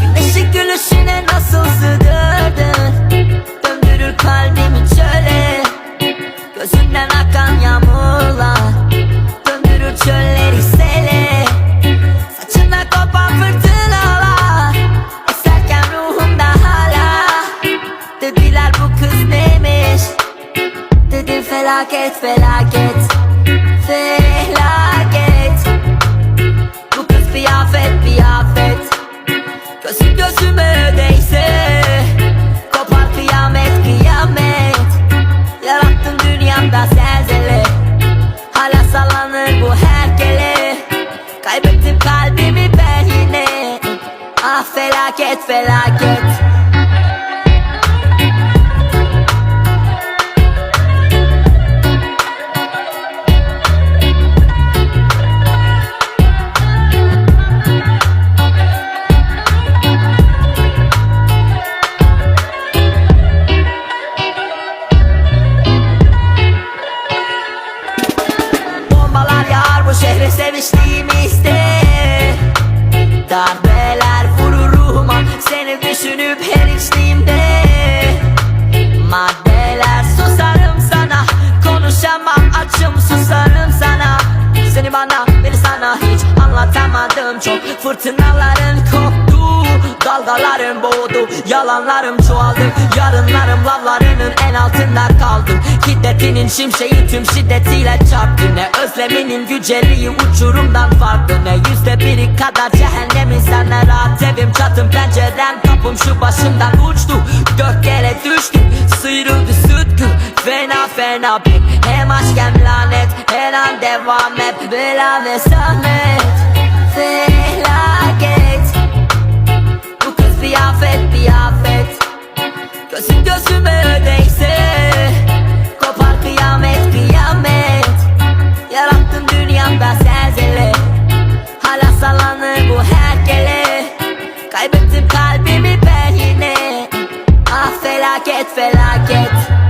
Güneşin gülüşüne nasıl sığdırdın? Döndürür kalbimi çöle. Gözünden akan yağmurlar Döndürür çölleri sele. Saçında kopan fırtınalar Eserken ruhumda hala. Dediler bu kız neymiş? Dedim felaket felaket. Felaket. Sallanır bu herkele Kaybettim kalbimi ben yine. Ah felaket felaket şehre seviştiğimizde Darbeler vurur ruhuma Seni düşünüp her içtiğimde. Maddeler susarım sana Konuşamam açım susarım sana. Seni bana beni sana hiç anlatamadım. Çok fırtınaların koptu Dalgalarım boğdu Yalanlarım çoğaldı. Yarınlarım lavlarının en altında kaldım Şiddetinin şimşeği tüm şiddetiyle çarptı. Ne özleminin güceliği uçurumdan farklı. Ne yüzde biri kadar cehennemin senle rahat evim. Çatım pencerem kapım şu başımdan uçtu. Dört kere düştüm sıyrıldı sütkü. Fena fena pek hem aşk hem lanet Her an devam et. Bela ve zahmet Gözüme değse Kopar kıyamet kıyamet. Yarattın dünyamda zelzele Hala sallanır bu herkele. Kaybettim kalbimi ben yine Ah felaket felaket